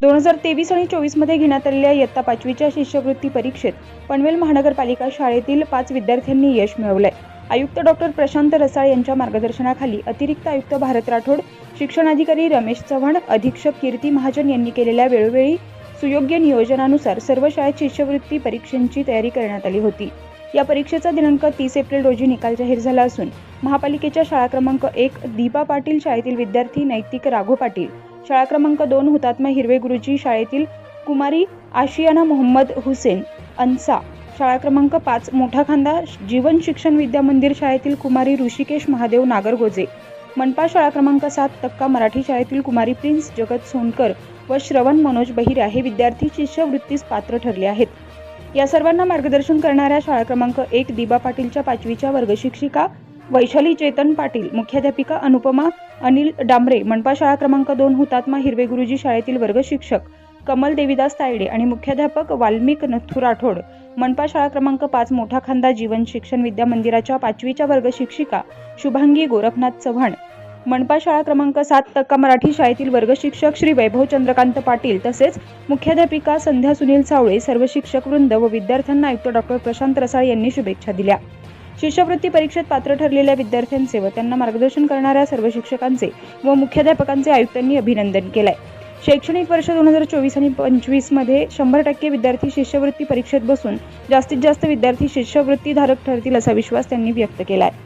दोन हजार तेवीस आणि चोवीसमध्ये घेण्यात आलेल्या इयत्ता पाचवीच्या शिष्यवृत्ती परीक्षेत पनवेल महानगरपालिका शाळेतील पाच विद्यार्थ्यांनी यश मिळवलंय. आयुक्त डॉक्टर प्रशांत रसाळ यांच्या मार्गदर्शनाखाली अतिरिक्त आयुक्त भारत राठोड शिक्षणाधिकारी रमेश चव्हाण अधीक्षक कीर्ती महाजन यांनी केलेल्या वेळोवेळी सुयोग्य नियोजनानुसार सर्व शाळेत शिष्यवृत्ती परीक्षांची तयारी करण्यात आली होती. या परीक्षेचा दिनांक तीस एप्रिल रोजी निकाल जाहीर झाला असून महापालिकेच्या शाळा क्रमांक एक दीपा पाटील शाळेतील विद्यार्थी नैतिक राघो पाटील. शाळा क्रमांक दोन हुतात्मा हिरवे गुरुजी शाळेतील कुमारी आशियाना मोहम्मद हुसेन अन्सा. शाळा क्रमांक पाच मोठा खांदा जीवन शिक्षण विद्या मंदिर शाळेतील कुमारी ऋषिकेश महादेव नागरगोजे. मनपा शाळा क्रमांक सात तक्का मराठी शाळेतील कुमारी प्रिन्स जगत सोनकर व श्रवण मनोज बहिरा हे विद्यार्थी शिष्यवृत्तीस पात्र ठरले आहेत. या सर्वांना मार्गदर्शन करणाऱ्या शाळा क्रमांक एक दिबा पाटीलच्या पाचवीच्या वर्गशिक्षिका वैशाली चेतन पाटील मुख्याध्यापिका अनुपमा अनिल डांबरे मनपा शाळा क्रमांक दोन हुतात्मा हिरवे गुरुजी शाळेतील वर्गशिक्षक कमल देवीदास तायडे आणि मुख्याध्यापक वाल्मिक नथू राठोड. मनपा शाळा क्रमांक पाच मोठा खांदा जीवन शिक्षण विद्या मंदिराच्या पाचवीच्या वर्ग शिक्षिका शुभांगी गोरखनाथ चव्हाण. मनपा शाळा क्रमांक सात तक्का मराठी शाळेतील वर्गशिक्षक श्री वैभव चंद्रकांत पाटील तसेच मुख्याध्यापिका संध्या सुनील सावळे सर्व शिक्षक वृंद व विद्यार्थ्यांना आयुक्त डॉक्टर प्रशांत रसाळ यांनी शुभेच्छा दिल्या. शिष्यवृत्ती परीक्षेत पात्र ठरलेल्या विद्यार्थ्यांचे व त्यांना मार्गदर्शन करणाऱ्या सर्व शिक्षकांचे व मुख्याध्यापकांचे आयुक्तांनी अभिनंदन केलंय. शैक्षणिक वर्ष दोन हजार चोवीस आणि पंचवीसमध्ये शंभर टक्के विद्यार्थी शिष्यवृत्ती परीक्षेत बसून जास्तीत जास्त विद्यार्थी शिष्यवृत्तीधारक ठरतील असा विश्वास त्यांनी व्यक्त केला आहे